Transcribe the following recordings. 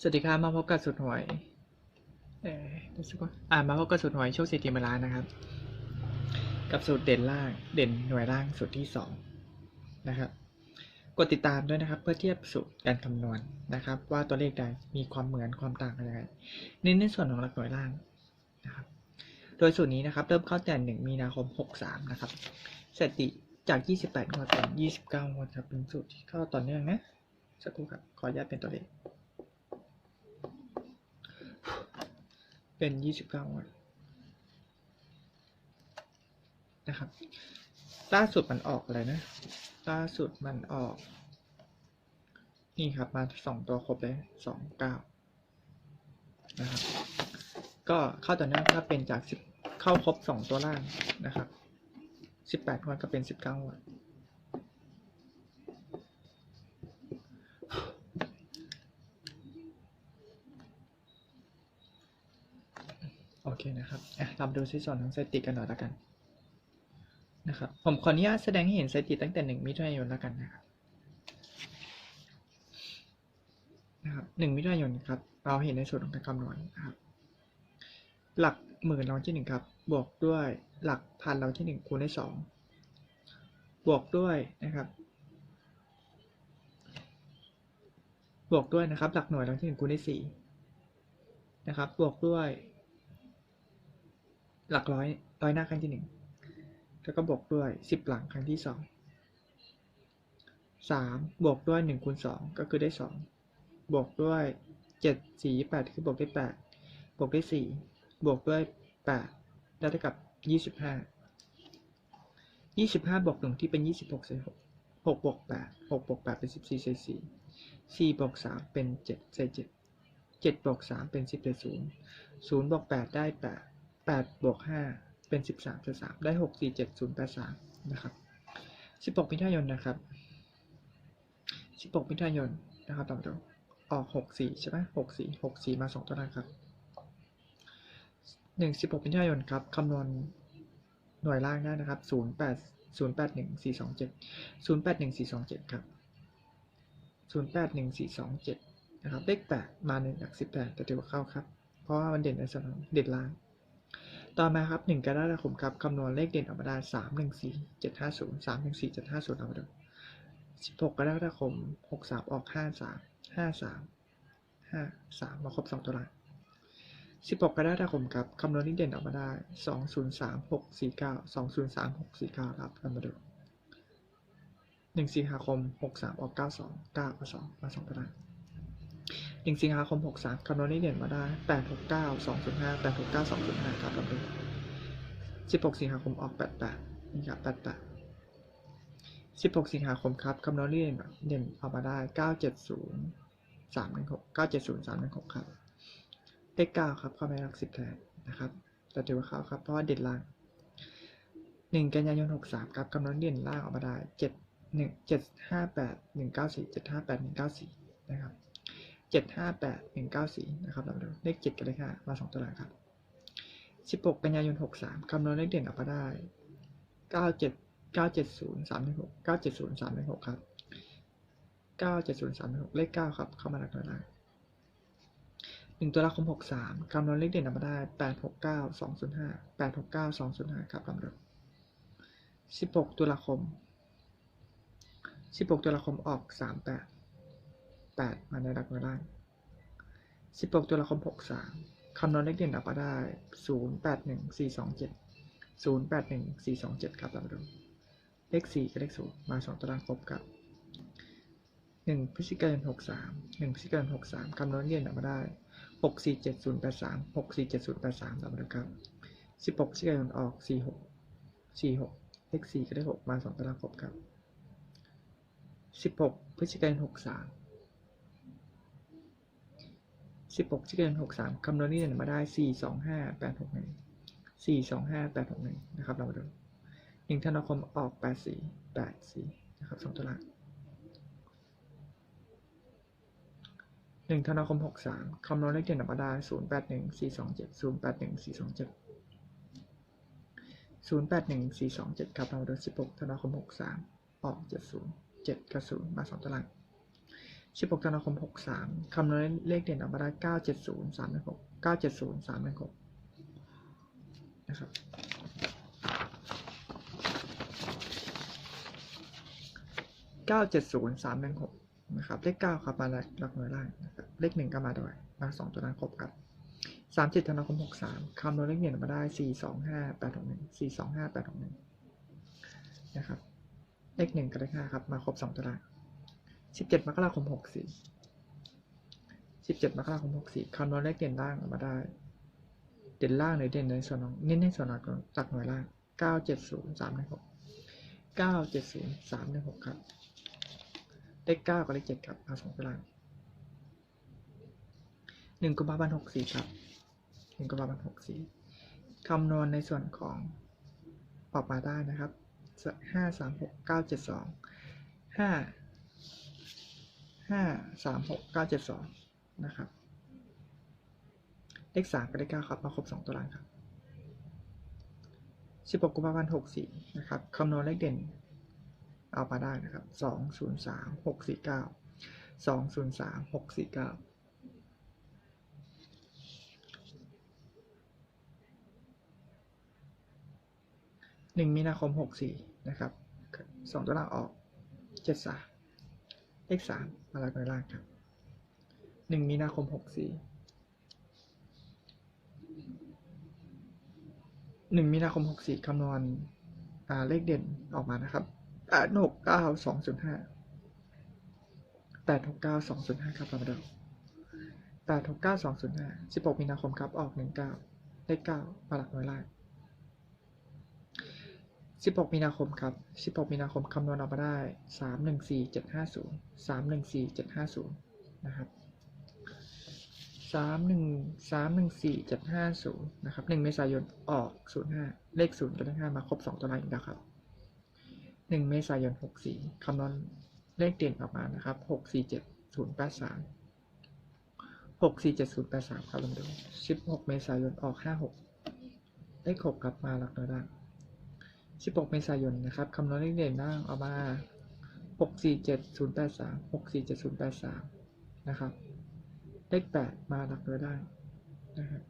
สวัสดีครับมาพบกับสุดหวย เออรู้สึกว่าอ่ามาพบกับสุดหวยโชคสิทธิมาลานนะครับ กับสูตรเด่นล่าง เด่นหน่วยล่างสูตรที่สองนะครับ กดติดตามด้วยนะครับ เพื่อเทียบสูตรการคำนวณนะครับ ว่าตัวเลขใดมีความเหมือนความต่างกันยังไงเน้นในส่วนของหลักหน่วยล่างนะครับ โดยสูตรนี้นะครับ เริ่มเข้าแต่หนึ่งมีนาคมหกสามนะครับสถิติจากยี่สิบแปดงวดเป็นยี่สิบเก้างวดครับ เป็นสูตรที่เข้าต่อเนื่องนะ สักครู่ครับ ขออนุญาตเป็นตัวเลข เป็นยี่สิบเก้าวันนะครับ ล่าสุดมันออกอะไรนะ ล่าสุดมันออก นี่ครับมาสองตัวครบเลยสองเก้านะครับ ก็เข้าต่อเนื่องก็เป็นจากสิบเข้าครบสองตัวล่างนะครับสิบแปดวันก็เป็นสิบเก้าวัน โอเค นะครับอะเราดูซิส่วนของสถิติกันหน่อยละกันนะครับ ผมขออนุญาตแสดงให้เห็นสถิติตั้งแต่หนึ่งมิถุนายนล้วกันนะครับนะครับหนึ่งมิถุนายนครับ เราเห็นในส่วนของการคำนวณนะครับ หลักหมื่นเราที่หนึ่งครับ บวกด้วยหลักพันเราที่หนึ่งคูณด้วยสองบวกด้วยนะครับ บวกด้วยนะครับ หลักหน่วยเราที่หนึ่งคูณด้วยสี่นะครับ บวกด้วย หลักร้อยร้อยหน้าครั้งที่หนึ่งแล้วก็บวกด้วยสิบหลังครั้งที่สองสามบวกด้วยหนึ่งคูณสองก็คือได้สองบวกด้วยเจ็ดสี่แปดคือบวกได้แปดบวกได้สี่บวกด้วยแปดได้เท่ากับยี่สิบห้ายี่สิบห้าบวกหนึ่งที่เป็นยี่สิบหกเศษหกหกบวกแปดหกบวกแปดเป็นสิบสี่เศษสี่สี่บวกสามเป็นเจ็ดเศษเจ็ดเจ็ดบวกสามเป็นสิบเศษศูนย์ศูนย์บวกแปดได้แปด แปดบวกห้าเป็นสิบสามส่วนสามได้หกสี่เจ็ดศูนย์แปดสามนะครับสิบหกมิถุนายนนะครับสิบหกมิถุนายนนะครับตามดูออกหกสี่ใช่ไหมหกสี่หกสี่มาสองตัวนะครับหนึ่งสิบหกมิถุนายนครับคำนวณหน่วยล่างได้นะครับศูนย์แปดศูนย์แปดหนึ่งสี่สองเจ็ดศูนย์แปดหนึ่งสี่สองเจ็ดครับศูนย์แปดหนึ่งสี่สองเจ็ดนะครับ เลขแปดมาในหลักสิบแปดแต่ถือว่าเข้าครับ เพราะว่ามันเด่นในส่วนของเด่นล่าง ต่อมาครับหนึ่งกรกฎาคมครับคำนวณเลขเด่นออกมาได้สามหนึ่งสี่เจ็ดห้าศูนย์สามหนึ่งสี่เจ็ดห้าศูนย์เอามาดูสิบหกกรกฎาคมหกสามออกห้าสามห้าสามห้าสามมาครบสองตัวละสิบหกกรกฎาคมครับคำนวณเลขเด่นออกมาได้สองศูนย์สามหกสี่เก้าสองศูนย์สามหกสี่เก้าครับเรามาดูหนึ่งสิงหาคมหกสามออกเก้าสองเก้ากับสองมาสองตัวละ หนึ่งสิงหาคมหกสามคำนวณเลขเด่นมาได้แปดหกเก้าสองศูนย์ห้าแปดหกเก้าสองจุดห้าครับเราดูสิบหกสิงหาคมออกแปดแปดนี่ครับแปดแปดสิบหกสิงหาคมครับคำนวณเลขเด่นเด่นออกมาได้เก้าเจ็ดศูนย์สามหนึ่งหกเก้าเจ็ดศูนย์สามหนึ่งหกครับ เลขเก้าครับเข้าไปหลักสิบแทนนะครับ แต่ถือว่าเข้าครับ เพราะว่าเด่นล่างหนึ่งกันยายนหกสามครับคำนวณเด่นล่างออกมาได้เจ็ดหนึ่งเจ็ดห้าแปดหนึ่งเก้าสี่เจ็ดห้าแปดหนึ่งเก้าสี่นะครับ 758194 นะครับเราดูเจ็ดกันเลยค่ะมา 2 ตัวหลังครับ 16 กันยายน 63 คำนวณเลขเด่นออกมาได้ 97 970 316 970 316 ครับ 970 316 เลข 9 ครับ เข้ามาหลักหางหนึ่งตัวละคม 63 คำนวณเลขเด่นออกมาได้ 869 205 869 205 ครับลำดับ16 ตุลาคม 16 ตุลาคมออก 38 แปดมาในดักมาได้สิบหกตัวละครหกสามคำนวณเลขเด่นอับมาได้ศูนย์แปดหนึ่งสี่สองเจ็ดศูนย์แปดหนึ่งสี่สองเจ็ดครับตามดูเลขสี่กับเลขศูนย์มาสองตารางครบกับหนึ่งพฤศจิกายนหกสามหนึ่งพฤศจิกายนหกสามคำนวณเลขเด่นอับมาได้หกสี่เจ็ดศูนย์แปดสามหกสี่เจ็ดศูนย์แปดสามตามดูครับสิบหกพฤศจิกายนออกสี่หกสี่หกเลขสี่กับเลขหกมาสองตารางครบครับสิบหกพฤศจิกายนหกสาม สิบหกพฤศจิกายนหกสามคำนวณนี่เนี่ยมาได้สี่สองห้าแปดหกหนึ่งสี่สองห้าแปดหกหนึ่งนะครับเรามาดูหนึ่งธันวาคมออกแปดสี่แปดสี่นะครับสองตัวหลักหนึ่งธันวาคมหกสามคำนวณเลขเด่นออกมาได้ศูนย์แปดหนึ่งสี่สองเจ็ดศูนย์แปดหนึ่งสี่สองเจ็ดศูนย์แปดหนึ่งสี่สองเจ็ดครับเราดูสิบหกธันวาคมหกสามออกเจ็ดศูนย์เจ็ดกับศูนย์มาสองตาราง สิบหกธันวาคมหกสามคำนวณเลขเด่นออกมาได้เก้าเจ็ดศูนย์สามหนึ่งหกเก้าเจ็ดศูนย์สามหนึ่งหกนะครับเก้าเจ็ดศูนย์สามหนึ่งหกนะครับเลขเก้าครับมาหลักหน่วยล่างนะครับเลขหนึ่งก็มาด้วยมาสองตัวนั้นครบครับสามเจ็ดธันวาคมหกสามคำนวณเลขเด่นออกมาได้สี่สองห้าแปดหกหนึ่งสี่สองห้าแปดหกหนึ่งนะครับเลขหนึ่งกับเลขห้าครับมาครบสองตัวล่าง สิบเจ็ดมกราคมหกสี่สิบเจ็ดมกราคมหกสี่คำนวณเลขเด่นล่างมาได้ เด่นล่างหรือเด่นในส่วนของเน้นในส่วนของตักหน่วยล่างเก้าเจ็ดศูนย์สามหนึ่งหกเก้าเจ็ดศูนย์สามหนึ่งหกครับ เลขเก้ากับเลขเจ็ดครับมาสองตัวล่างหนึ่งกุมภาพันธ์หกสี่ครับหนึ่งกุมภาพันธ์หกสี่คำนวณในส่วนของออกมาได้นะครับห้าสาม ห้าสามหกเก้าเจ็ดสองนะครับ เลขสามกับเลขเก้าครับมาครบสองตัวล่างครับสิบหกกุมภาพันธ์หกสี่นะครับคำนวณเลขเด่น เอามาได้นะครับสองศูนย์สามหกสี่เก้าสองศูนย์สามหกสี่เก้าหนึ่งมีนาคมหกสี่นะครับสองตัวล่างออกเจ็ดสาม เลขสามมาลักหน่วยล่างครับหนึ่งมีนาคมหกสี่หนึ่งมีนาคมหกสี่คำนวณเลขเด่นออกมานะครับแปดหกเก้าสองศูนย์ห้าแปดหกเก้าสองศูนย์ห้าครับเรามาดูแปดหกเก้าสองศูนย์ห้าสิบหกมีนาคมครับออกหนึ่งเก้าเลขเก้ามาหลักหน่วยล่าง 16 มีนาคมครับ 16 มีนาคมคำนวณออกมาได้ 314750 314750 นะครับ31 314750นะครับ1เมษายนออก 05 เลข0กับเลข5มาครบ 2 ตัวล่างอีกแล้วครับ 1 เมษายน 64คำนวณเลขเด่นออกมานะครับ 647083 647083 ครับลองดู16 เมษายนออก 56 เลข 6 กลับมาหลักหน่วยล่าง 16 เมษายนนะครับคำนวณเลขเด่นล่างออกมา 647083 647083 นะครับ เลข 8 มาหลักหน่วยได้นะครับ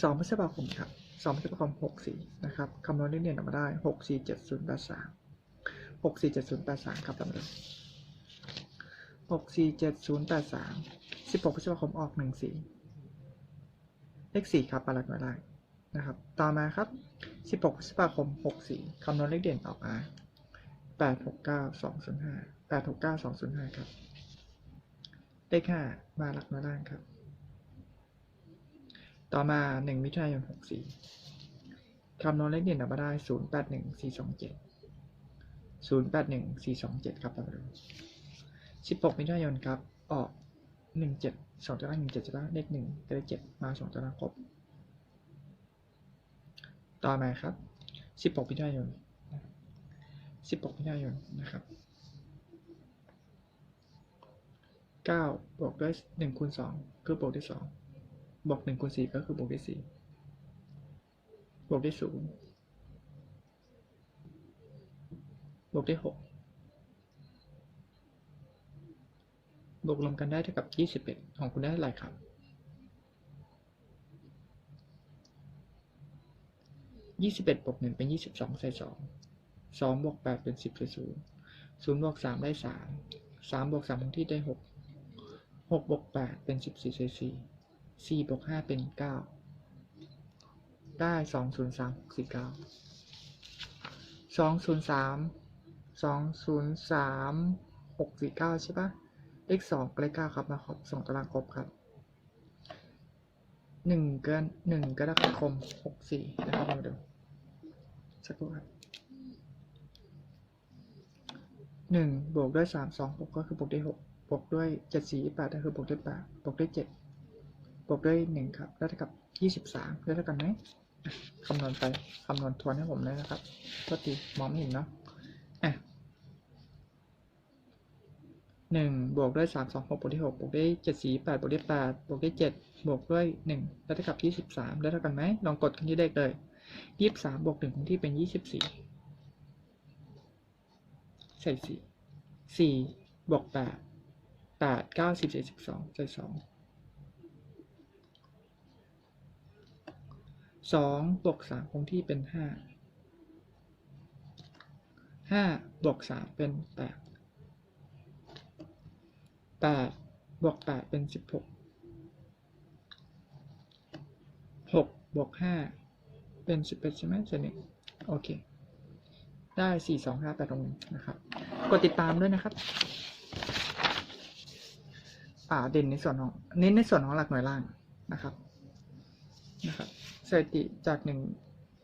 2พฤษภาคมครับ2พฤษภาคม 64 นะครับคำนวณเลขเด่นออกมาได้ 647083 647083 ครับตามเดิม647083 16พฤษภาคมออก 14 เลข 4 ครับมาหลักหน่วได้นะครับ ต่อมาครับ 16พฤษภาคม 64คำนวณเลขเด่นออกมา869 205 869 205 ครับ เลข5มาหลักหน่วยล่างครับ ต่อมา 1 มิถุนายน 64คำนวณเลขเด่นออกมาได้ 081 427 081 427 ครับต่อมาดู16มิถุนายนครับ ออก 17 2ตัวล่าง17จะได้เลข1กับเลข7มา 2ตัวล่างครบ ต่อมาครับ 16 มิถุนายน 16 มิถุนายนนะครับเก้าบวกด้วยหนึ่งคูณสองคือบวกด้วยสองบวกหนึ่งคูณสี่ก็คือบวกด้วยสี่บวกด้วยศูนย์บวกด้วยหกบวกรวมกันได้เท่ากับยี่สิบเอ็ดของคุณได้เท่าไหร่ครับ ยี่สิบเอ็ดบวกหนึ่งเป็นยี่สิบสองใส่สองสองบวกแปดเป็นสิบใส่ศูนย์ศูนย์บวกสามได้สามสามบวกสามคงที่ได้หกหกบวกแปดเป็นสิบสี่ใส่สี่สี่บวกห้าเป็นเก้าได้สองศูนย์สามสี่เก้าสองศูนย์สามสองศูนย์สามหกสี่เก้าใช่ปะเลขสองกับเลขเก้าครับมาครบสองตารางครบครับ หนึ่งเกินหนึ่งกรกฎาคมหกสี่นะครับมาดูสักครู่ครับหนึ่งบวกด้วยสามสองหกก็คือบวกได้หกบวกด้วยเจ็ดสี่แปดก็คือบวกด้วยแปดบวกด้วยเจ็ดบวกด้วยหนึ่งครับได้เท่ากับยี่สิบสามได้เท่ากันไหมคำนวณไปคำนวณทวนให้ผมเลยนะครับก็ตีมองไม่เห็นเนาะ หนึ่งบวกด้วยสามสองหกบวกด้วยหกบวกด้วยเจ็ดสี่แปดบวกด้วยแปดบวกด้วยเจ็ดบวกด้วยหนึ่งได้เท่ากับยี่สิบสามได้เท่ากันไหมลองกดกันที่เลขเลยยี่สิบสามบวกหนึ่งคงที่เป็นยี่สิบสี่ใส่สี่สี่บวกแปดแปดเก้าสิบเจ็ดสิบสองใส่สองสองบวกสามคงที่เป็นห้าห้าบวกสามเป็นแปด แปดบวกแปดเป็นสิบหกหกบวกห้าเป็นสิบเอ็ดใช่ไหมส่วนหนึ่งโอเค ได้สี่สองห้าแปดตรงนี้นะครับ กดติดตามด้วยนะครับอ่าเด่นในส่วนของเน้นในส่วนของหลักหน่วยล่างนะครับนะครับสถิติจากหนึ่ง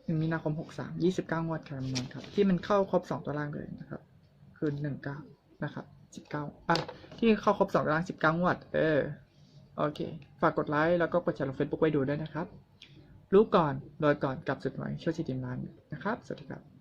หนึ่งมีนาคมหกสามยี่สิบเก้างวดการคำนวณครับ ที่มันเข้าครบสองตัวล่างเลยนะครับ คือหนึ่งเก้านะครับสิบเก้าอะ ที่เข้าครบสองตัวล่างสิบกังวด เออ โอเค ฝากกดไลค์แล้วก็กดแชร์ลงเฟซบุ๊กไว้ดูด้วยนะครับ รู้ก่อนโดยก่อนกับสุดหน่วยช่วยจิตติมร้านนะครับ สวัสดีครับ